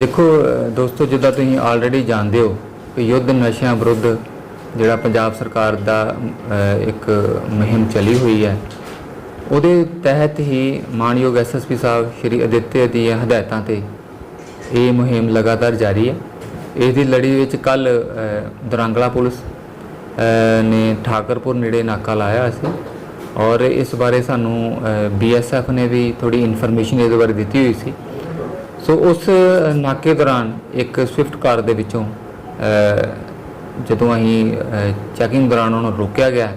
ਦੇਖੋ ਦੋਸਤੋ, ਜਿੱਦਾਂ ਤੁਸੀਂ ਆਲਰੇਡੀ ਜਾਣਦੇ ਹੋ ਕਿ ਯੁੱਧ ਨਸ਼ਿਆਂ ਵਿਰੁੱਧ ਜਿਹੜਾ ਪੰਜਾਬ ਸਰਕਾਰ ਦਾ ਇੱਕ ਮੁਹਿੰਮ ਚਲੀ ਹੋਈ ਹੈ, ਉਹਦੇ ਤਹਿਤ ਹੀ ਮਾਨਯੋਗ ਐਸਐਸਪੀ ਸਾਹਿਬ ਸ਼੍ਰੀ ਅਦਿੱਤਿਆ ਦੀਆਂ ਹਦਾਇਤਾਂ ਤੇ ਇਹ ਮੁਹਿੰਮ ਲਗਾਤਾਰ ਜਾਰੀ ਹੈ। ਇਸ ਦੀ ਲੜੀ ਵਿੱਚ ਕੱਲ ਦਰਾਂਗਲਾ ਪੁਲਿਸ ਨੇ ਠਾਕਰਪੁਰ ਨੇੜੇ ਨਾਕਾ ਲਾਇਆ ਸੀ ਔਰ ਇਸ ਬਾਰੇ ਸਾਨੂੰ ਬੀਐਸਐਫ ਨੇ ਵੀ ਥੋੜੀ ਇਨਫੋਰਮੇਸ਼ਨ ਇਹਦੇ ਬਾਰੇ ਦਿੱਤੀ ਹੋਈ ਸੀ। ਸੋ ਉਸ ਨਾਕੇ ਦੌਰਾਨ ਇੱਕ ਸਵਿਫਟ ਕਾਰ ਦੇ ਵਿੱਚੋਂ ਜਦੋਂ ਅਸੀਂ ਚੈਕਿੰਗ ਦੌਰਾਨ ਉਹਨੂੰ ਰੋਕਿਆ ਗਿਆ,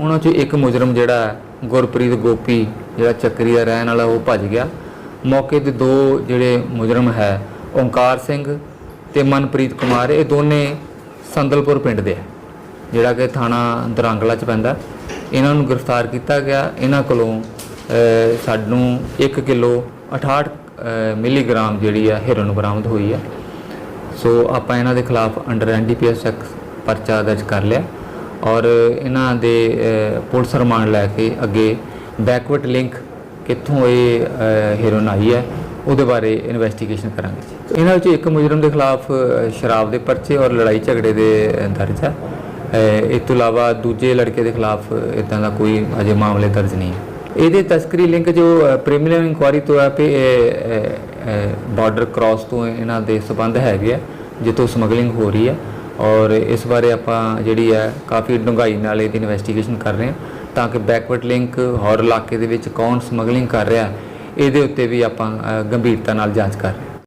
ਉਹਨਾਂ 'ਚੋਂ ਇੱਕ ਮੁਜਰਮ ਜਿਹੜਾ ਗੁਰਪ੍ਰੀਤ ਗੋਪੀ, ਜਿਹੜਾ ਚੱਕਰੀ ਦਾ ਰਹਿਣ ਵਾਲਾ, ਉਹ ਭੱਜ ਗਿਆ। ਮੌਕੇ ਤੇ ਦੋ ਜਿਹੜੇ ਮੁਜਰਮ ਹੈ, ਓਂਕਾਰ ਸਿੰਘ ਤੇ ਮਨਪ੍ਰੀਤ ਕੁਮਾਰ, ਇਹ ਦੋਨੇ ਸੰਦਲਪੁਰ ਪਿੰਡ ਦੇ ਹੈ, ਜਿਹੜਾ ਕਿ ਥਾਣਾ ਦਰਾਂਗਲਾ ਚ ਪੈਂਦਾ। ਇਹਨਾਂ ਨੂੰ ਗ੍ਰਿਫਤਾਰ ਕੀਤਾ ਗਿਆ। ਇਹਨਾਂ ਕੋਲੋਂ ਸਾਨੂੰ 1 ਕਿਲੋ 68 ਮਿਲੀਗ੍ਰਾਮ ਜਿਹੜੀ ਆ ਹੈਰੋਇਨ ਬਰਾਮਦ ਹੋਈ ਹੈ ਸੋ ਆਪਾਂ ਇਹਨਾਂ ਦੇ ਖਿਲਾਫ ਅੰਡਰ ਐਨਡੀਪੀਐਸ ਐਕਟ ਪਰਚਾ ਦਰਜ ਕਰ ਲਿਆ। ਔਰ ਇਹਨਾਂ ਦੇ ਪੁਲਿਸ ਰਿਮਾਂਡ ਲੈ ਕੇ ਅੱਗੇ ਬੈਕਵਰਡ ਲਿੰਕ ਕਿੱਥੋਂ ਇਹ ਹੈਰੋਇਨ ਆਈ ਹੈ ਉਹਦੇ ਬਾਰੇ ਇਨਵੈਸਟੀਗੇਸ਼ਨ ਕਰਾਂਗੇ। ਜੀ ਇਹਨਾਂ ਵਿੱਚ ਇੱਕ ਮੁਜਰਮ ਦੇ ਖਿਲਾਫ ਸ਼ਰਾਬ ਦੇ ਪਰਚੇ ਔਰ ਲੜਾਈ ਝਗੜੇ ਦੇ ਦਰਜ ਹੈ। ਅ, ਇਸ ਤੋਂ ਇਲਾਵਾ ਦੂਜੇ ਲੜਕੇ ਦੇ ਖਿਲਾਫ ਇਦਾਂ ਦਾ ਕੋਈ ਅਜੇ ਮਾਮਲੇ ਦਰਜ ਨਹੀਂ ਹੈ। ਇਹਦੇ ਤਸਕਰੀ ਲਿੰਕ ਜੋ ਪ੍ਰੀਮੀਅਰ ਇਨਕੁਆਰੀ ਤੋਂ ਹੈ ਕਿ ਬਾਰਡਰ ਕ੍ਰਾਸ ਤੋਂ ਇਹਨਾਂ ਦੇ ਸਬੰਧ ਹੈਗੇ ਆ, ਜਿੱਥੋਂ ਸਮਗਲਿੰਗ ਹੋ ਰਹੀ ਹੈ ਔਰ ਇਸ ਬਾਰੇ ਆਪਾਂ ਜਿਹੜੀ ਹੈ ਕਾਫੀ ਡੂੰਘਾਈ ਨਾਲ ਇਹਦੀ ਇਨਵੈਸਟੀਗੇਸ਼ਨ ਕਰ ਰਹੇ ਹਾਂ ਤਾਂ ਕਿ ਬੈਕਵਰਡ ਲਿੰਕ ਹੋਰ ਇਲਾਕੇ ਦੇ ਵਿੱਚ ਕੌਣ ਸਮਗਲਿੰਗ ਕਰ ਰਿਹਾ, ਇਹਦੇ ਉੱਤੇ ਵੀ ਆਪਾਂ ਗੰਭੀਰਤਾ ਨਾਲ ਜਾਂਚ ਕਰ ਰਹੇ